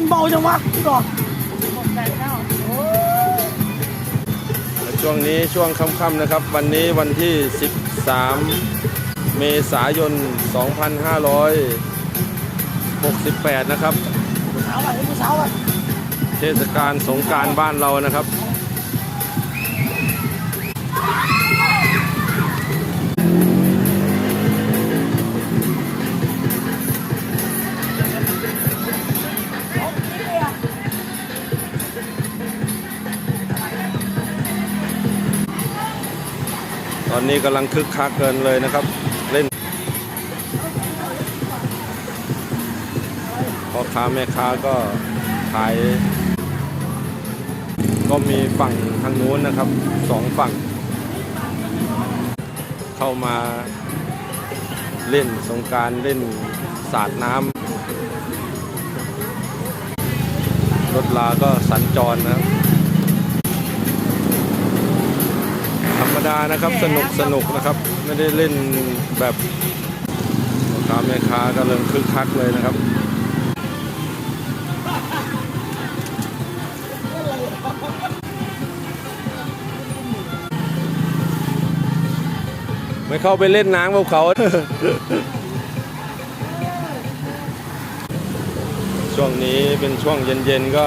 นเบาจังวะพี่ก่อนและช่วงนี้ช่วงค่ำๆนะครับ วันนี้วันที่ 13 เมษายน 2568 นะครับเช้าอะเช้าอะเทศกาลสงกรารบ้านเรานะครับ ตอนนี้กำลังคึกคักเกินเลยนะครับ เล่นพ่อค้าแม่ค้าก็ขาย ก็มีฝั่งทางนู้นนะครับสองฝั่ง เข้ามาเล่นสงการเล่นสาดน้ำรถลาก็สัญจรนะครับ ดานะครับ สนุกสนุกนะครับ ไม่ได้เล่นแบบพ่อค้าแม่ค้าก็เริ่มคึกคักเลยนะครับไม่เข้าไปเล่นน้ำกับเขาช่วงนี้เป็นช่วงเย็นๆก็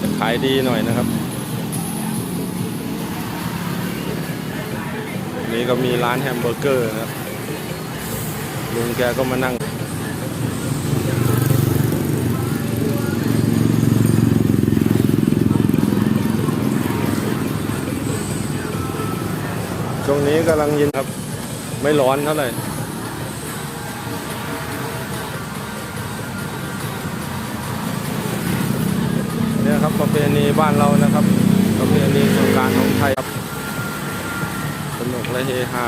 จะขายดีหน่อยนะครับ นี่ก็มีร้านแฮมเบอร์เกอร์นะครับลุงแกก็มานั่งช่วงนี้กำลังเย็นครับ ไม่ร้อนเท่าไหร่เนี่ยครับประเพณีบ้านเรานะครับ ประเพณีสงการของไทยครับ นุกและเฮฮา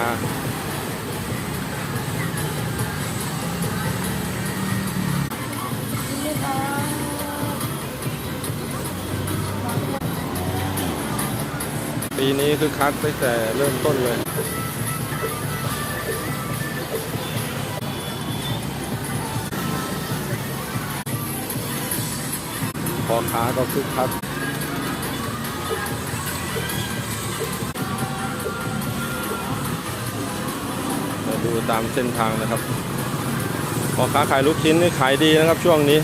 ปีนี้คือคักตั้งแต่เริ่มต้นเลยพอค้าก็คึกคัก ดูตามเส้นทางนะครับพอค้าขายลูกชิ้นนี่ขายดีนะครับช่วงนี้